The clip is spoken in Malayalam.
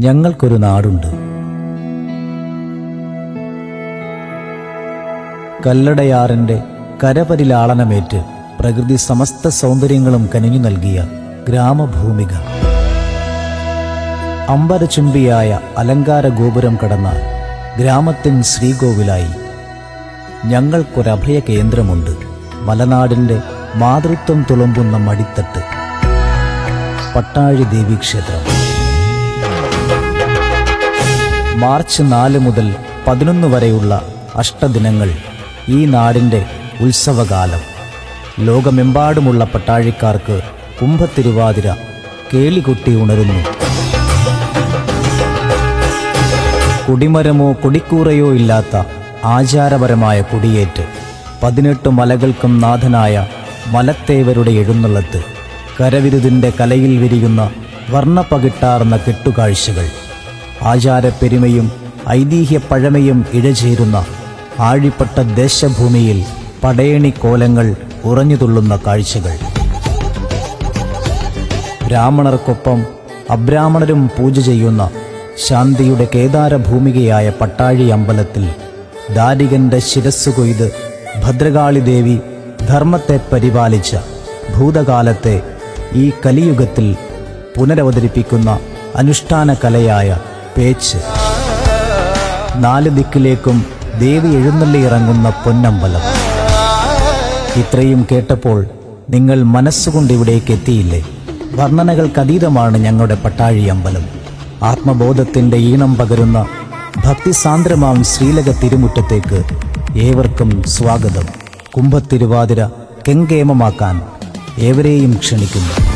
ഞങ്ങൾക്കൊരു നാടുണ്ട്. കല്ലടയാറിന്റെ കരപരിലാളനമേറ്റ് പ്രകൃതി സമസ്ത സൗന്ദര്യങ്ങളും കനിഞ്ഞു നൽകിയ ഗ്രാമഭൂമിക അമ്പരചുംബിയായ അലങ്കാര ഗോപുരം കടന്ന ഗ്രാമത്തിൻ ശ്രീകോവിലായി ഞങ്ങൾക്കൊരഭയ കേന്ദ്രമുണ്ട്. മലനാടിന്റെ മാതൃത്വം തുളുമ്പുന്ന മടിത്തട്ട്. പട്ടാഴി ദേവീക്ഷേത്രം. മാർച്ച് നാല് മുതൽ പതിനൊന്ന് വരെയുള്ള അഷ്ടദിനങ്ങൾ ഈ നാടിന്റെ ഉത്സവകാലം. ലോകമെമ്പാടുമുള്ള പട്ടാഴിക്കാർക്ക് കുംഭത്തിരുവാതിര കേളികൊട്ടി ഉണരുന്നു. കുടിമരമോ കൊടിക്കൂറയോ ഇല്ലാത്ത ആചാരപരമായ കൊടിയേറ്റ് പതിനെട്ട് മലകൾക്കും നാഥനായ മലത്തേവരുടെ എഴുന്നള്ളത്ത് കരവിരുതിന്റെ കലയിൽ വിരിയുന്ന വർണപ്പകിട്ടാർന്ന കെട്ടുകാഴ്ചകൾ. ആചാരപ്പെരുമയും ഐതിഹ്യ പഴമയും ഇഴചേരുന്ന ആഴിപ്പെട്ട ദേശഭൂമിയിൽ പടയണി കോലങ്ങൾ ഉറഞ്ഞുതുള്ളുന്ന കാഴ്ചകൾ. ബ്രാഹ്മണർക്കൊപ്പം അബ്രാഹ്മണരും പൂജ ചെയ്യുന്ന ശാന്തിയുടെ കേദാരഭൂമികയായ പട്ടാഴി അമ്പലത്തിൽ ദാരികന്റെ ശിരസ് കൊയ്ത് ഭദ്രകാളി ദേവി ധർമ്മത്തെ പരിപാലിച്ച ഭൂതകാലത്തെ ഈ കലിയുഗത്തിൽ പുനരവതരിപ്പിക്കുന്ന അനുഷ്ഠാന കലയായ പേച്ച്. നാല് ദിക്കിലേക്കും ദേവി എഴുന്നള്ളി ഇറങ്ങുന്ന പൊന്നമ്പലം. ഇത്രയും കേട്ടപ്പോൾ നിങ്ങൾ മനസ്സുകൊണ്ട് ഇവിടേക്ക് എത്തിയില്ലേ? വർണനകൾക്കതീതമാണ് ഞങ്ങളുടെ പട്ടാഴി അമ്പലം. ആത്മബോധത്തിന്റെ ഈണം പകരുന്ന ഭക്തിസാന്ദ്രമാം ശ്രീലക തിരുമുറ്റത്തേക്ക് ഏവർക്കും സ്വാഗതം. കുംഭത്തിരുവാതിര കെങ്കേമമാക്കാൻ ഏവരെയും ക്ഷണിക്കുന്നു.